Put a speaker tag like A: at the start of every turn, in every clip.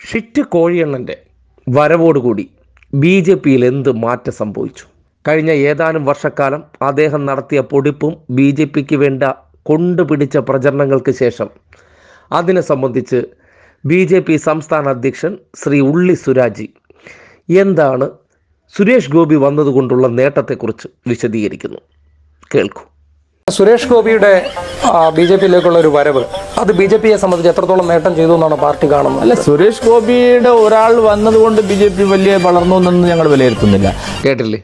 A: Shit കോഴിയണ്ണന്റെ വരവോടുകൂടി B J പിയിൽ എന്ത് മാറ്റം സംഭവിച്ചു? കഴിഞ്ഞ ഏതാനും വർഷക്കാലം അദ്ദേഹം നടത്തിയ പൊടിപ്പും ബി ജെ പിക്ക് വേണ്ട കൊണ്ടുപിടിച്ച പ്രചരണങ്ങൾക്ക് ശേഷം അതിനെ സംബന്ധിച്ച് ബി ജെ പി സംസ്ഥാന അധ്യക്ഷൻ ശ്രീ ഉള്ളി സുരാജി എന്താണ് സുരേഷ് ഗോപി വന്നതുകൊണ്ടുള്ള നേട്ടത്തെക്കുറിച്ച് വിശദീകരിക്കുന്നു. കേൾക്കൂ.
B: സുരേഷ് ഗോപിയുടെ ബി ജെ പിയിലേക്കുള്ള ഒരു വരവ് അത് ബി ജെ പിയെ സംബന്ധിച്ച് എത്രത്തോളം നേട്ടം ചെയ്തു എന്നാണ് പാർട്ടി കാണുന്നത്?
C: അല്ല സുരേഷ് ഗോപിയുടെ ഒരാൾ വന്നതുകൊണ്ട് ബി ജെ പി വലിയ വളർന്നു എന്നൊന്നും ഞങ്ങൾ വിലയിരുത്തുന്നില്ല.
A: കേട്ടില്ലേ?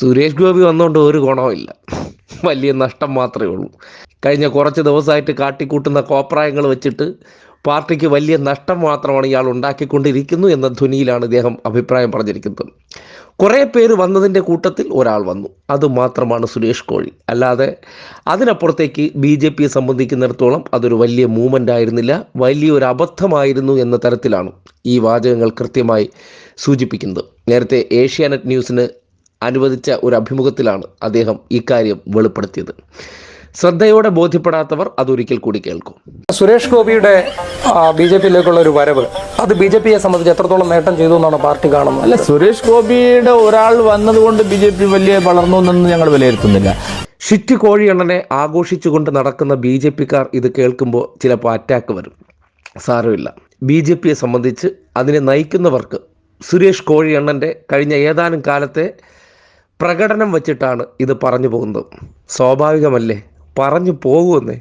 A: സുരേഷ് ഗോപി വന്നുകൊണ്ട് ഒരു ഗുണവുമില്ല. വലിയ നഷ്ടം മാത്രമേ ഉള്ളൂ. കഴിഞ്ഞ കുറച്ച് ദിവസമായിട്ട് കാട്ടിക്കൂട്ടുന്ന കോപ്രായങ്ങൾ വെച്ചിട്ട് പാർട്ടിക്ക് വലിയ നഷ്ടം മാത്രമാണ് ഇയാൾ ഉണ്ടാക്കിക്കൊണ്ടിരിക്കുന്നു എന്ന ധ്വനിയിലാണ് ഇദ്ദേഹം അഭിപ്രായം പറഞ്ഞിരിക്കുന്നത്. കുറേ പേര് വന്നതിന്റെ കൂട്ടത്തിൽ ഒരാൾ വന്നു. അത് മാത്രമാണ് സുരേഷ് കോഴി. അല്ലാതെ അതിനപ്പുറത്തേക്ക് ബി ജെ പിയെ സംബന്ധിക്കുന്നിടത്തോളം അതൊരു വലിയ മൂവ്മെന്റ് ആയിരുന്നില്ല. വലിയൊരു അബദ്ധമായിരുന്നു എന്ന തരത്തിലാണ് ഈ വാചകങ്ങൾ കൃത്യമായി സൂചിപ്പിക്കുന്നത്. നേരത്തെ ഏഷ്യാനെറ്റ് ന്യൂസിന് അനുവദിച്ച ഒരു അഭിമുഖത്തിലാണ് അദ്ദേഹം ഇക്കാര്യം വെളിപ്പെടുത്തിയത്. ശ്രദ്ധയോടെ ബോധ്യപ്പെടാത്തവർ അതൊരിക്കൽ കൂടി കേൾക്കും.
B: സുരേഷ് ഗോപിയുടെ ബി ജെ പിയിലേക്കുള്ള ഒരു വരവ് അത് ബി ജെ പിയെ സംബന്ധിച്ച് എത്രത്തോളം നേട്ടം ചെയ്തു എന്നാണ് പാർട്ടി കാണുന്നത്?
C: അല്ല സുരേഷ് ഗോപിയുടെ ഒരാൾ വന്നതുകൊണ്ട് ബി ജെ പി വലിയ വളർന്നു എന്നൊന്നും ഞങ്ങൾ വിലയിരുത്തുന്നില്ല.
A: ഷിറ്റ് കോഴിയണ്ണനെ ആഘോഷിച്ചുകൊണ്ട് നടക്കുന്ന ബി ജെ പിക്കാർ ഇത് കേൾക്കുമ്പോൾ ചിലപ്പോൾ അറ്റാക്ക് വരും. സാരമില്ല. ബി ജെ പിയെ സംബന്ധിച്ച് അതിനെ നയിക്കുന്നവർക്ക് സുരേഷ് കോഴിയണ്ണന്റെ കഴിഞ്ഞ ഏതാനും കാലത്തെ പ്രകടനം വച്ചിട്ടാണ് ഇത് പറഞ്ഞു പോകുന്നത്. സ്വാഭാവികമല്ലേ? പറഞ്ഞു പോകുമെന്ന്.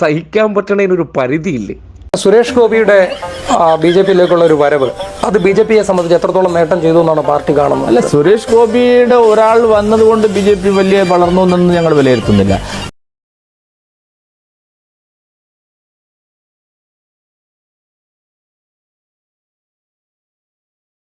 A: സഹിക്കാൻ പറ്റണതിനൊരു പരിധിയില്ലേ?
B: സുരേഷ് ഗോപിയുടെ ബി ജെ പിയിലേക്കുള്ള ഒരു വരവ് അത് ബി ജെ പിയെ സംബന്ധിച്ച് എത്രത്തോളം നേട്ടം ചെയ്തു എന്നാണ് പാർട്ടി കാണുന്നത്?
C: അല്ല സുരേഷ് ഗോപിയുടെ ഒരാൾ വന്നതുകൊണ്ട് ബി ജെ പി വലിയ വളർന്നു എന്നൊന്നും ഞങ്ങൾ വിലയിരുത്തുന്നില്ല.